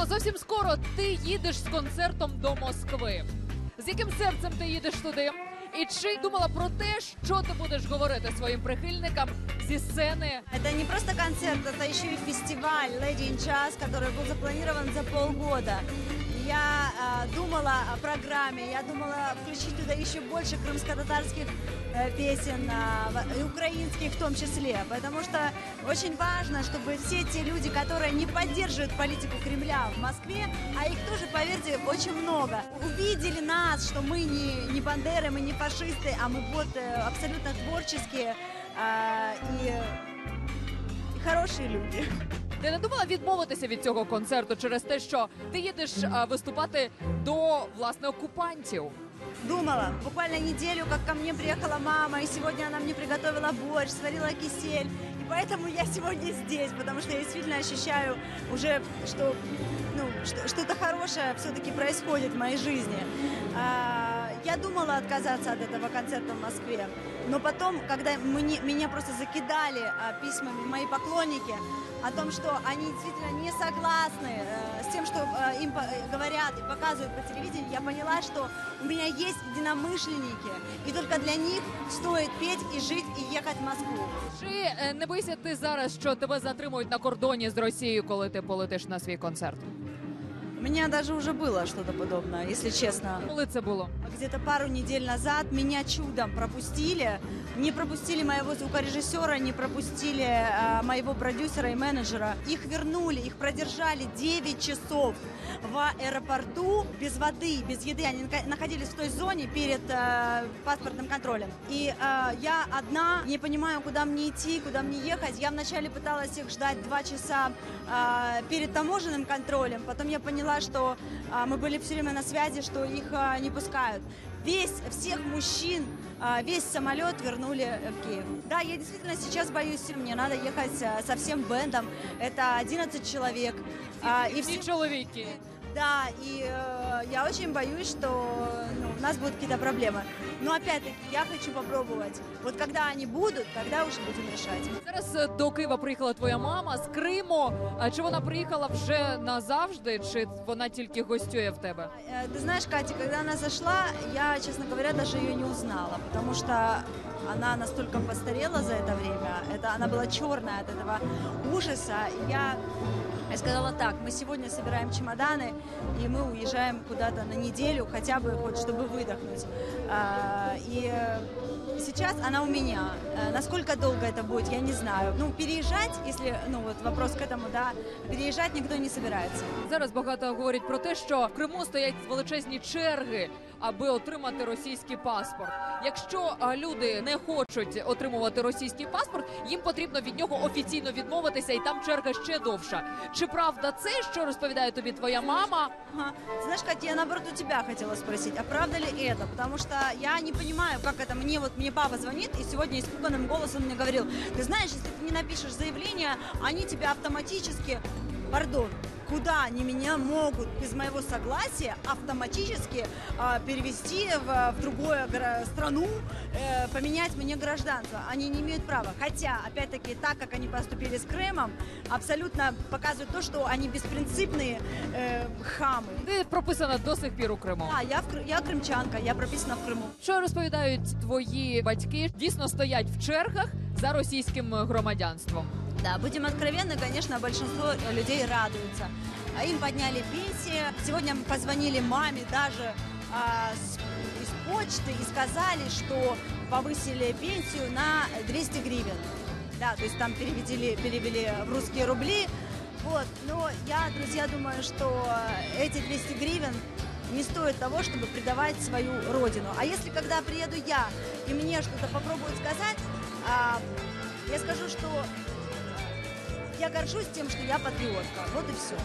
Людмила, зовсім скоро ти їдеш з концертом до Москви. З яким серцем ти їдеш туди? І чи думала про те, що ти будеш говорити своїм прихильникам зі сцени? Это не просто концерт, это еще и фестиваль Lady in Jazz, который был запланирован за полгода. Думала о программе, я думала включить туда еще больше крымско-татарских э, песен, а, и украинских в том числе, потому что очень важно, чтобы все те люди, которые не поддерживают политику Кремля в Москве, а их тоже, поверьте, очень много, увидели нас, что мы не, не бандеры, мы не фашисты, а мы вот э, абсолютно творческие а, и і хороші люди. Ти не думала відмовитися від цього концерту через те, що ти їдеш а, виступати до власне окупантів? Думала, буквально неделю, как ко мне приехала мама, и сегодня она мне приготовила борщ, сварила кисель. И поэтому я сегодня здесь, потому что я действительно ощущаю уже, что ну, что- что-то хорошее все-таки происходит в моей жизни. А, Я думала отказаться от этого концерта в Москве, но потом, когда мне- меня просто закидали а, письмами мои поклонники о том, что они действительно не согласны э, с тем, что э, им по- э, говорят и показывают по телевидению, я поняла, что у меня есть единомышленники, и только для них стоит петь и жить и ехать в Москву. Чи е, не боїшся ти зараз, що тебе затримують на кордоні з Росією, коли ти полетиш на свій концерт? У меня даже уже было что-то подобное, если честно. Коли це було? Где-то пару недель назад меня чудом пропустили. Не пропустили моего звукорежиссера, не пропустили а, моего продюсера и менеджера. Их вернули, их продержали 9 часов в аэропорту без воды, без еды. Они находились в той зоне перед э, паспортным контролем. И э, я одна, не понимаю, куда мне идти, куда мне ехать. Я вначале пыталась их ждать два часа э, перед таможенным контролем. Потом я поняла, что э, мы были все время на связи, что их э, не пускают. Весь, всех мужчин, э, весь самолет вернули э, в Киев. Да, я действительно сейчас боюсь, мне надо ехать э, со всем бендом. Это 11 человек. А, и все, чоловіки. да, и э, я очень боюсь, что ну, у нас будут какие-то проблемы. Но опять-таки, я хочу попробовать. Вот когда они будут, тогда уже будем решать. Зараз е, до Києва приїхала твоя мама з Криму. А чи вона приїхала вже назавжди, чи вона тільки гостює в тебе? Э, Ты знаешь, Катя, когда она зашла, я, честно говоря, даже ее не узнала, потому что она настолько постарела за это время. Это она была черная от этого ужаса. И я я сказала так, мы сегодня собираем чемоданы, и мы уезжаем куда-то на неделю, хотя бы хоть чтобы выдохнуть. А, И э, сейчас она у меня. Э, Насколько долго это будет, я не знаю. Ну, переезжать, если, ну, вот вопрос к этому, да, переезжать никто не собирается. Зараз багато говорять про те, що в Криму стоять величезні черги, аби отримати російський паспорт. Якщо а, люди не хочуть отримувати російський паспорт, їм потрібно від нього офіційно відмовитися, і там черга ще довша. Чи правда це, що розповідає тобі твоя мама? Ага. Знаешь, Катя, я наоборот у тебя хотела спросить, а правда ли это? Потому что я не понимаю, как это мне вот мне папа звонит и сегодня испуганным голосом мне говорил, ты знаешь, если ты не напишешь заявление, они тебя автоматически, пардон, куда они меня могут без моего согласия автоматически а, перевести в, в другую гра- страну, э, поменять мне гражданство. Они не имеют права. Хотя, опять-таки, так как они поступили с Крымом, абсолютно показывает то, что они беспринципные э, хамы. Ти прописана до сих пір у Криму. Да, я, в, Кры- я крымчанка, я прописана в Крыму. Що розповідають твої батьки? Дійсно стоять в чергах за російським громадянством. Да, будем откровенны, конечно, большинство людей радуются. А Им подняли пенсии. Сегодня мы позвонили маме даже а, с- из почты и сказали, что повысили пенсию на 200 гривен. Да, то есть там перевели, перевели в русские рубли. Вот, но я, друзья, думаю, что эти 200 гривен не стоит того, чтобы предавать свою родину. А если когда приеду я и мне что-то попробуют сказать, а, я скажу, что я горжусь тем, что я патриотка. Вот и все.